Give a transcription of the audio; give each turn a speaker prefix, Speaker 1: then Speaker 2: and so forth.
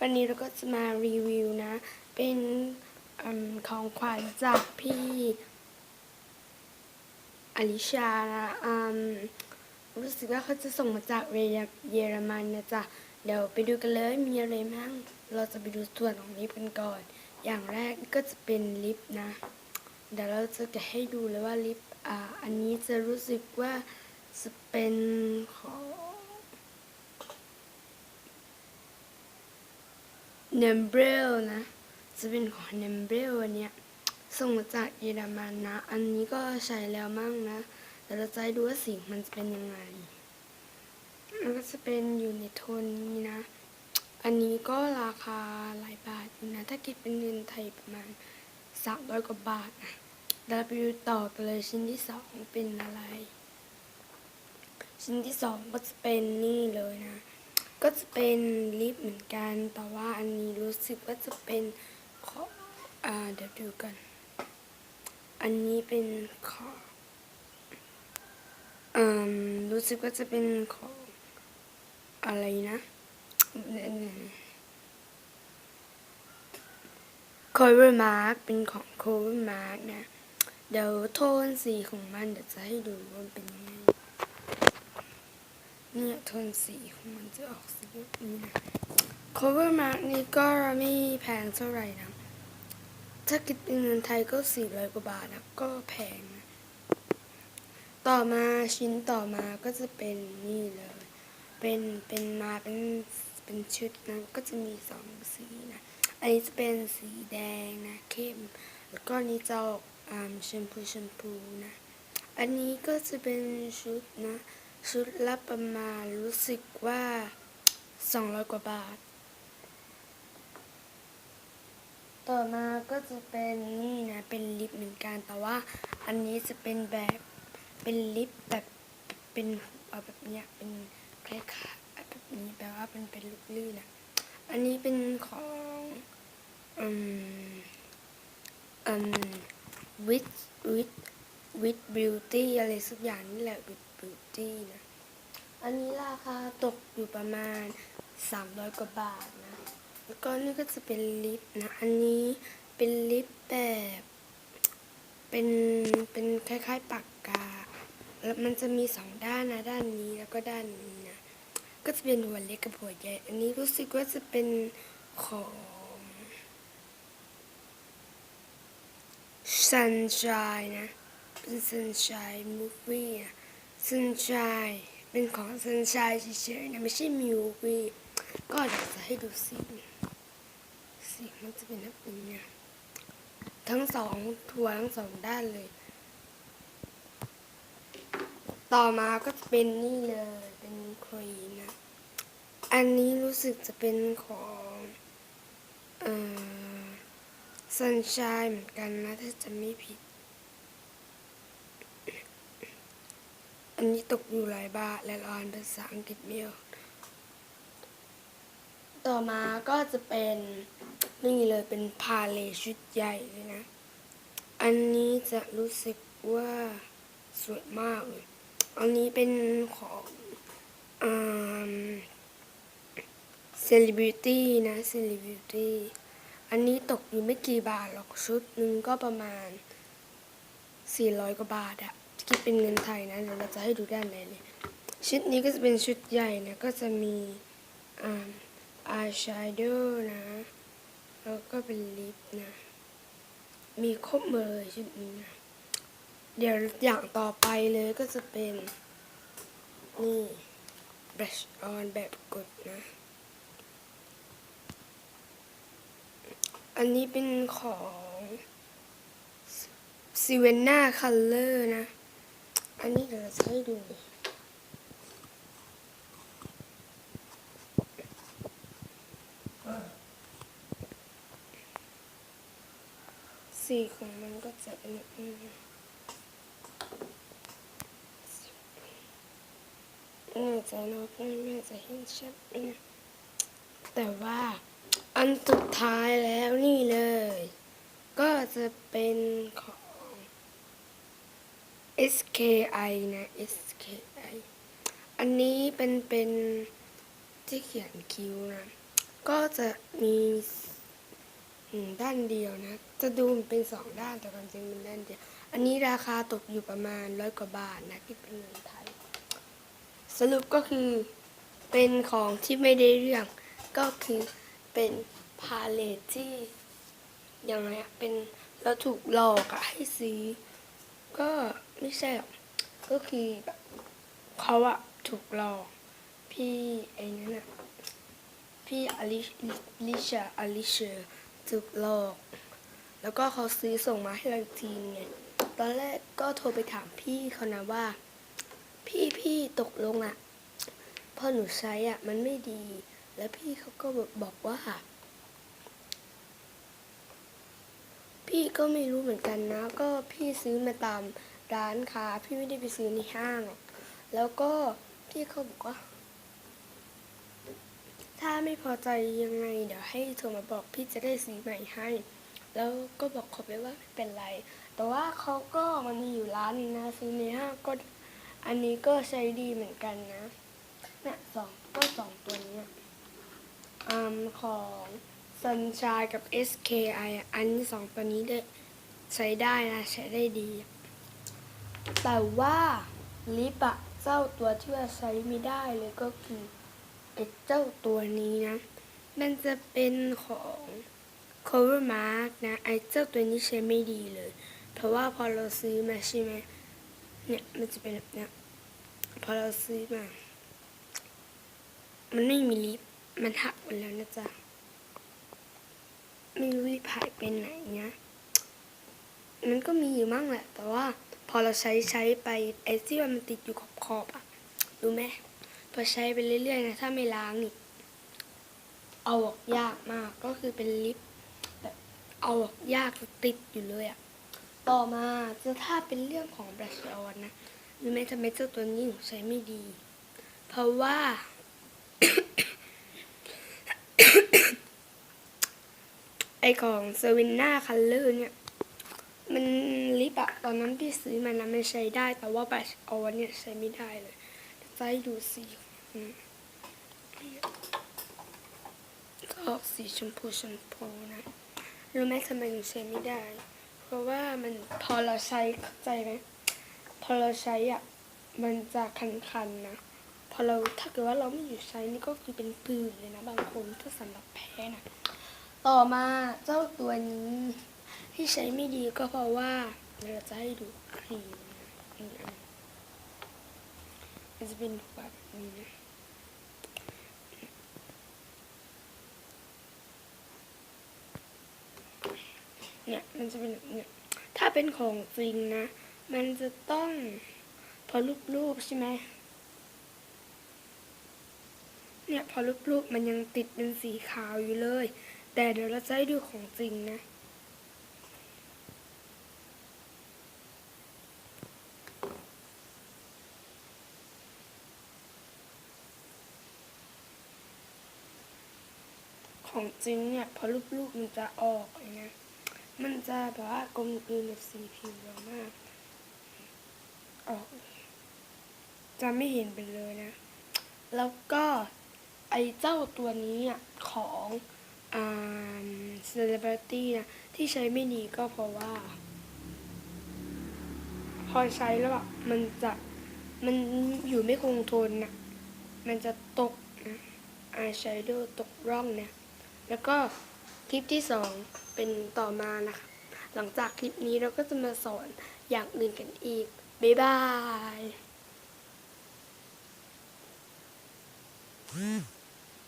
Speaker 1: วันนี้เราก็จะมารีวิวนะ เป็นอของขวัญจากพี่อลิชานะอืมรู้สึกว่าเขาจะส่งมาจากเยอรมันนะจ๊ะ เดี๋ยวไปดูกันเลยมีอะไรบ้างเราจะไปดูส่วนของลิปกันก่อน อย่างแรกก็จะเป็นลิปนะ เดี๋ยวเราจะแกะให้ดูเลยว่าลิปอ่าอันนี้จะรู้สึกว่าจะเป็นของ เนมเบลนะ จะเป็นของเนมเบลอันเนี้ยส่งมาจากเยอรมันนะ อันนี้ก็ใช้แล้วมั่งนะแต่เราจะให้ดูว่าสีมันจะเป็นยังไง มันก็จะเป็นอยู่ในโทนนี้นะ อันนี้ก็ราคาหลายบาทอยู่นะ ถ้าคิดเป็นเงินไทยประมาณสามร้อยกว่าบาทนะเราไปดูต่อกันเลยชิ้นที่สองเป็นอะไร ชิ้นที่สองก็จะเป็นนี่เลยนะ ก็จะเป็นลิปเหมือนกัน แต่ว่าอันนี้รู้สึกว่าจะเป็นของอ่าเดี๋ยวดูกัน อันนี้เป็นของอืมรู้สึกว่าจะเป็นของอะไรนะโคเวอร์มาร์กเป็นของโคเวอร์มาร์กนะ เดี๋ยวโทนสีของมันเดี๋ยวจะให้ดูว่าเป็นยังไง เนี่ยโทนสีของมันจะออกสีแบบนี้นะ cover mark นี่ก็ไม่แพงเท่าไหร่นะ ถ้าคิดเป็นเงินไทยก็สี่ร้อยกว่าบาทนะก็แพงนะ ต่อมาชิ้นต่อมาก็จะเป็นนี่เลย เป็นเป็นมาเป็นเป็นชุดนะก็จะมีสองสีนะ อันนี้จะเป็นสีแดงนะเข้ม แล้วก็นนี้จะออกอ่าชมพูชมพูนะ อันนี้ก็จะเป็นชุดนะ ชุดละประมาณรู้สึกว่า 200 กว่าบาท ต่อมาก็จะเป็นนี่นะ เป็นลิปเหมือนกัน แต่ว่าอันนี้จะเป็นแบบเป็นลิปแบบเป็นเอาแบบเนี้ยเป็นคล้ายๆแบบนี้แปลว่าเป็นเป็นลูกลื่นนะอันนี้เป็นของอืมอืม with with with beauty อะไรสักอย่างนี่แหละ with beauty นะ อันนี้ราคาตกอยู่ประมาณ 300 กว่าบาทนะ แล้วก็นี่ก็จะเป็นลิปนะ อันนี้เป็นลิปแบบ เป็น เป็นคล้ายๆปากกา แล้วมันจะมีสองด้านนะ ด้านนี้แล้วก็ด้านนี้นะ ก็จะเป็นหัวเล็กกับหัวใหญ่ อันนี้รู้สึกว่าจะเป็นของ Sunshine นะ เป็น Sunshine Movie นะ Sunshine เป็นของ Sunshine เฉยๆนะไม่ใช่ Movie ก็จะให้ดูสีสีมันจะเป็นแบบนี้ทั้งสองทัวทั้งสองด้านเลย ต่อมาก็จะเป็นนี่เลย เป็นครีนะ อันนี้รู้สึกจะเป็นของเอ่อ Sunshine เหมือนกันนะถ้าจะไม่ผิด นนี้ตกอยู่หลายบาทและรอนภาษาอังกฤษไม่ออกต่อมาก็จะเป็นนี่เลยเป็นพาเลชุดใหญ่เลยนะ อันนี้จะรู้สึกว่าสวยมากเลยอันนี้เป็นของอ่า Celebrity นะ Celebrity อันนี้ตกอยู่ไม่กี่บาทหรอกชุดหนึ่งก็ประมาณ 400 กว่าบาทอะ คิดเป็นเงินไทยนะเดี๋ยวเราจะให้ดูด้านในเลยชุดนี้ก็จะเป็นชุดใหญ่นะก็จะมีอ่าอายแชโดว์นะ แล้วก็เป็นลิปนะ มีครบเลยชุดนี้นะ เดี๋ยวอย่างต่อไปเลยก็จะเป็น นี่ brush on แบบกดนะ อันนี้เป็นของซิเวนนาคัลเลอร์นะ อันนี้เดี๋ยวเราให้ดูสีของมันก็จะเป็นแบบนี้นะแน่ใจนะว่าเพื่อแม่จะเห็นชัดนะแต่ว่าอันสุดท้ายแล้วนี่เลย ก็จะเป็นของ SKI นะ SKI อันนี้เป็นเป็นที่เขียนคิ้วนะ ก็จะมีด้านเดียวนะ จะดูเป็นสองด้านแต่ความจริงมันด้านเดียว อันนี้ราคาตกอยู่ประมาณร้อยกว่าบาทนะคิดเป็นเงินไทย สรุปก็คือเป็นของที่ไม่ได้เรื่อง ก็คือเป็นพาเลทที่ยังไงอะเป็นเราถูกหลอกอะให้ซื้อก็ ไม่ใช่หรอกก็คือแบบเขาอะถูกหลอกพี่ไอ้นั่นอะพี่อลิลิชาอลิเชอร์ถูกหลอก แล้วก็เขาซื้อส่งมาให้เราอีกทีไงตอนแรกก็โทรไปถามพี่เขานะว่า พี่พี่ตกลงอะพอหนูใช้อะมันไม่ดี แล้วพี่เขาก็บบบอกว่าพี่ก็ไม่รู้เหมือนกันนะ ก็พี่ซื้อมาตาม ร้านค้าพี่ไม่ได้ไปซื้อในห้าง แล้วก็พี่เขาบอกว่า ถ้าไม่พอใจยังไง เดี๋ยวให้โทรมาบอกพี่จะได้ซื้อใหม่ให้ แล้วก็บอกเขาไปว่าไม่เป็นไร แต่ว่าเขาก็มันมีอยู่ร้านนึงนะซื้อในห้างก็อันนี้ก็ใช้ดีเหมือนกันนะเนี่ยสองก็สองตัวเนี้ยอืมของ Sunshine กับ SKI อันนี้สองตัวนี้ได้ใช้ได้นะ ใช้ได้ดี แต่ว่าลิปอะเจ้าตัวที่ว่าใช้ไม่ได้เลยก็คือไอ้เจ้าตัวนี้นะ มันจะเป็นของ cover mark นะไอ้เจ้าตัวนี้ใช้ไม่ดีเลย เพราะว่าพอเราซื้อมาใช่ไหมเนี่ยมันจะเป็นแบบเนี้ยพอเราซื้อมา มันไม่มีลิปมันหักหมดแล้วนะจ๊ะไม่รู้ลิปหายไปไหนนะมันก็มีอยู่มั่งแหละ แต่ว่า อเราใช้ใช้ไปไอ้ที่มันติดอยู่ขอบขอบๆอะรู้ไหมพอใช้ไปเรื่อยๆนะถ้าไม่ล้างนี่เอาออกยากมากก็คือเป็นลิปแบบเอาออกยากติดอยู่เลยอะต่อมาจะถ้าเป็นเรื่องของบลัชออนนะรู้ไหมทำไมเจ้าตัวนี้ถึงใช้ไม่ดี เพราะว่า ไอของเซเว่นนาคัลเลอร์เนี่ย มันลิปอะตอนนั้นพี่ซื้อมานะมันใช้ได้ แต่ว่าแบัชออนเนี่ยใช้ไม่ได้เลยให้ดูสีอืมก็ออกสีชมพูชมพูนะรู้ไหมทำไมถึงใช้ไม่ได้ เพราะว่ามันพอเราใช้เข้าใจไหมพอเราใช้อะมันจะคันๆนะพอเราถ้าเกิดว่าเราไม่อยู่ใช้นี่ก็คือเป็นปืนเลยนะบางคนถ้าสำหรับแพ้นะต่อมาเจ้าตัวนี้ ที่ใช้ไม่ดีก็เพราะว่าเราจะให้ดูครีมนะนี่มันจะเป็นแบบนี้นะเนี่ยมันจะเป็นเนี่ยถ้าเป็นของจริงนะ มันจะต้องพอรูปๆใช่ไหมเนี่ยพอรูปๆมันยังติดเป็นสีขาวอยู่เลย แต่เดี๋ยวเราจะให้ดูของจริงนะ ของจริงเนี่ยพอรูปๆมันจะออกเลยนะมันจะแบบว่ากลมกลืนกับสีผิวเรามาก ออก จะไม่เห็นไปเลยนะ แล้วก็ไอเจ้าตัวนี้อะของอ่าเซเลบริตี้นะที่ใช้ไม่ดีก็เพราะว่า พอใช้แล้วอะมันจะมันอยู่ไม่คงทนนะมันจะตกนะอายแชโดว์ตกร่องเนี่ย แล้วก็คลิปที่สองเป็นต่อมานะคะหลังจากคลิปนี้เราก็จะมาสอนอย่างอื่นกันอีก บ๊ายบาย